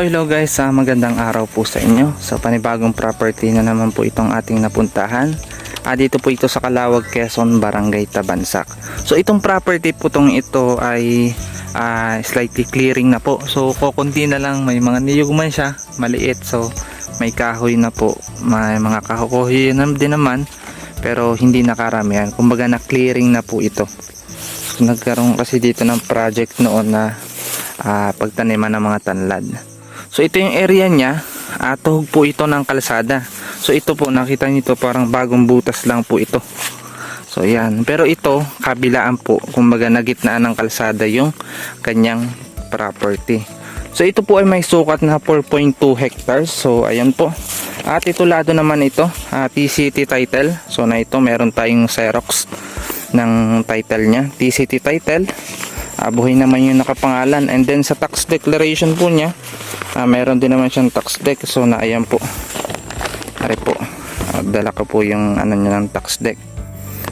So hello guys, ah, magandang araw po sa inyo. Sa panibagong property na naman po itong ating napuntahan. Ah, dito po ito sa Kalawag, Quezon, Barangay Tabansak. So itong property po tong ito ay ah, slightly clearing na po. So kukunti na lang, may mga niyog man siya, maliit. So may kahoy na po, may mga kahoy na din naman, pero hindi nakaramihan. Kumbaga na clearing na po ito. So, nagkaroon kasi dito ng project noon na ah, pagtaniman ng mga tanlad. So ito yung area niya, uh, po ito ng kalsada. So ito po nakita niyo ito parang bagong butas lang po ito. So yan, pero ito kabilaan po, kumbaga na gitnaan ng kalsada yung kanyang property. So ito po ay may sukat na 4.2 hectares. So ayan po. At titulado naman ito, ah, TCT title. So na ito meron tayong Xerox ng title niya, TCT title. Buhay naman yung nakapangalan. And then sa tax declaration po niya ah, meron din naman siyang tax deck. So na ayan po. Ari po. Dala ko po yung ano niya ng tax deck.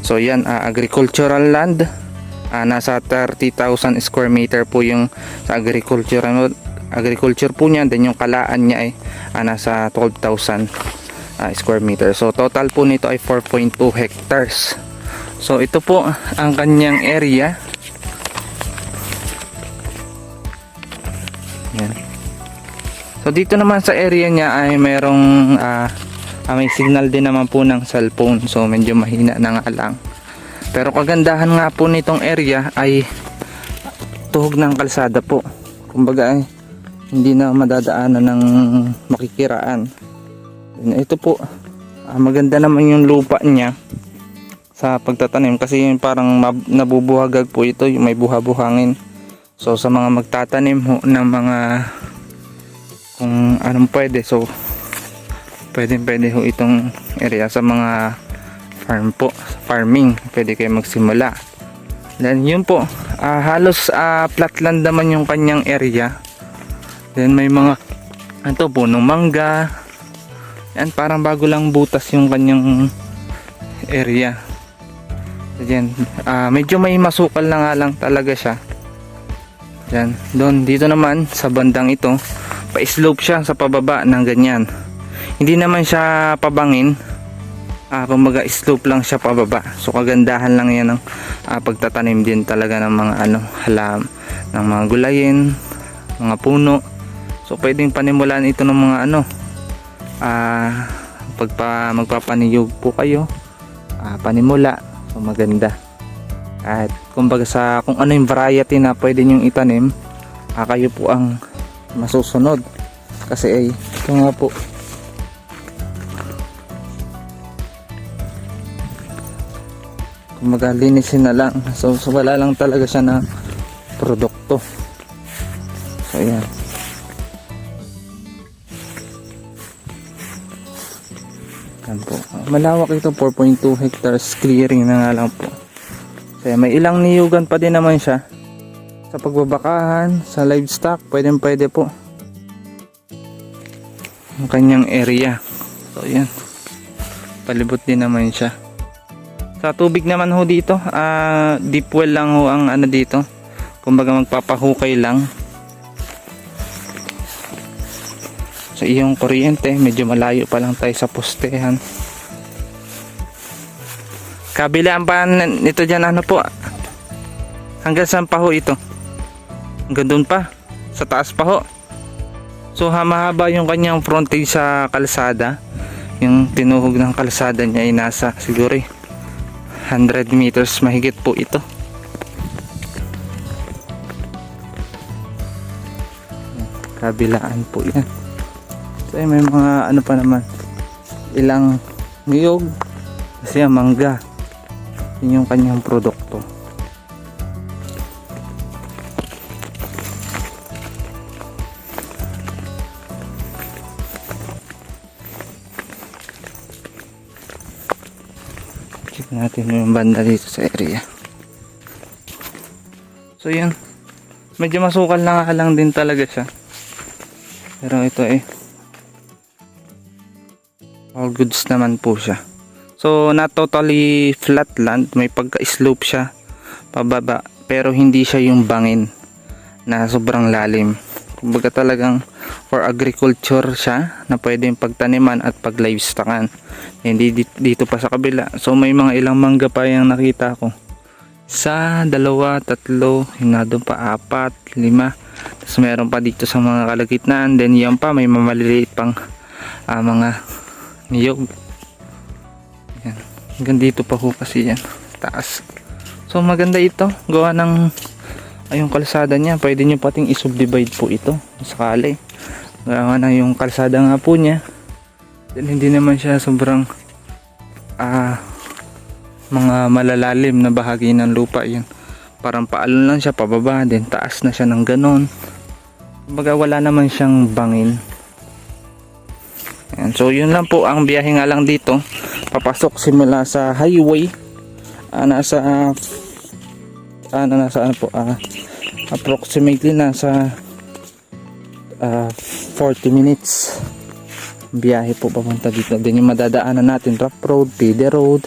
So yan ah, agricultural land. Ah, nasa 30,000 square meter po yung sa agricultural agriculture po niya. Then yung kalaan niya ay ah, nasa 12,000 ah, square meter. So total po nito ay 4.2 hectares. So ito po ang kanyang area Yan. So dito naman sa area niya ay merong ah, may signal din naman po ng cellphone. So medyo mahina na nga lang. Pero kagandahan nga po nitong area ay tuhog ng kalsada po. Kumbaga ay hindi na madadaanan ng makikiraan. Ito po, ah, maganda naman yung lupa niya sa pagtatanim kasi parang nabubuhagag po ito, yung may buha-buhangin. So sa mga magtatanim ho ng mga kung anong pwede so pwede pwede ho itong area sa mga farm po farming. Pwede kayo magsimula. Then yun po ah, halos ah, flatland naman yung kanyang area. Then may mga ito punong mangga. Yan parang bago lang butas yung kanyang area. Yan, ah, medyo may masukal na nga lang talaga siya yan. Doon, dito naman sa bandang ito, pa-slope siya sa pababa ng ganyan. Hindi naman siya pabangin. Ah, kumbaga slope lang siya pababa. So kagandahan lang 'yan ng ah, pagtatanim din talaga ng mga ano, halam ng mga gulayin, mga puno. So pwedeng panimulan ito ng mga ano ah pagpa magpapaniyog po kayo. Ah, panimula. So maganda. At kumbaga sa kung ano yung variety na pwede nyong itanim, ah, kayo po ang masusunod. Kasi ay ito nga po. Kumbaga linisin na lang. So, so wala lang talaga siya na produkto. So ayan. Yan po. Malawak ito 4.2 hectares clearing na nga lang po. Kaya may ilang niyugan pa din naman siya. Sa pagbabakahan, sa livestock, pwede pwede po. Ang kanyang area. So yan. Palibot din naman siya. Sa tubig naman ho dito, ah, deep well lang ho ang ano dito. Kumbaga magpapahukay lang. Sa iyong kuryente, medyo malayo pa lang tayo sa postehan. Kabilaan pa nito dyan ano po. Hanggang saan pa ho ito? Hanggang doon pa. Sa taas pa ho. So ha- mahaba yung kanyang frontage sa kalsada. Yung tinuhog ng kalsada niya ay nasa siguro eh, 100 meters mahigit po ito. Kabilaan po yan. So eh, may mga ano pa naman. Ilang niyog. Kasi ang mangga. Yun yung kanyang produkto. Check natin yung banda dito sa area. So yun. Medyo masukal na nga lang din talaga siya. Pero ito eh. All goods naman po siya. So, not totally flat land. May pagka-slope siya pababa. Pero hindi siya yung bangin na sobrang lalim. Kumbaga talagang for agriculture siya na pwedeng pagtaniman at pag livestockan. Hindi di- dito pa sa kabila. So may mga ilang mangga pa yung nakita ko. Sa dalawa, tatlo, hina doon pa apat, lima. Tapos meron pa dito sa mga kalagitnaan. Then yan pa may mamaliliit pang ah, mga niyog. Yan. Hanggang dito pa ho kasi yan. Taas. So maganda ito. Gawa ng ayong kalsada niya. Pwede nyo pating isubdivide po ito. Sakali. Gawa na yung kalsada nga po niya. Then hindi naman siya sobrang ah mga malalalim na bahagi ng lupa yun. Parang paalon lang siya pababa. Then taas na siya ng ganon. Kumbaga wala naman siyang bangin. Ayan, so yun lang po ang biyahe nga lang dito. Papasok simula sa highway. Ah, nasa ah, ano nasa ano po ah, approximately nasa ah, 40 minutes. Biyahe po papunta dito. Din yung madadaanan natin rough road, feeder road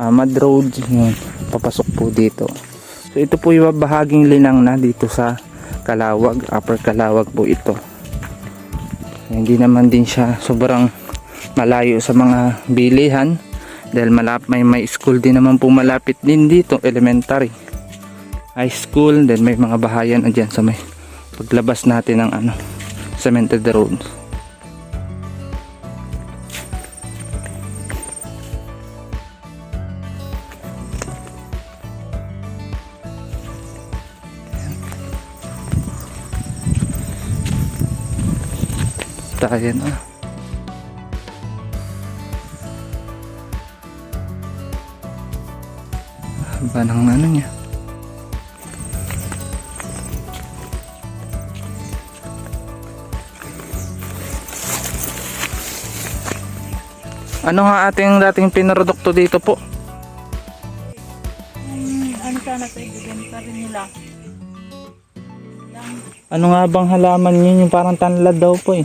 Ahmad road yun, papasok po dito. So ito po yung bahaging linang na dito sa Kalawag upper Kalawag po ito. Hindi naman din siya sobrang malayo sa mga bilihan. Dahil malap may may school din naman po malapit din dito elementary. High school then may mga bahayan na dyan sa may paglabas natin ng ano cemented road tayo na haba ng ano niya Ano nga ating dating pinrodukto dito po? Hmm, ano sana ito, ibibenta rin nila. Lang, Ano nga bang halaman yun? Yung parang tanlad daw po eh.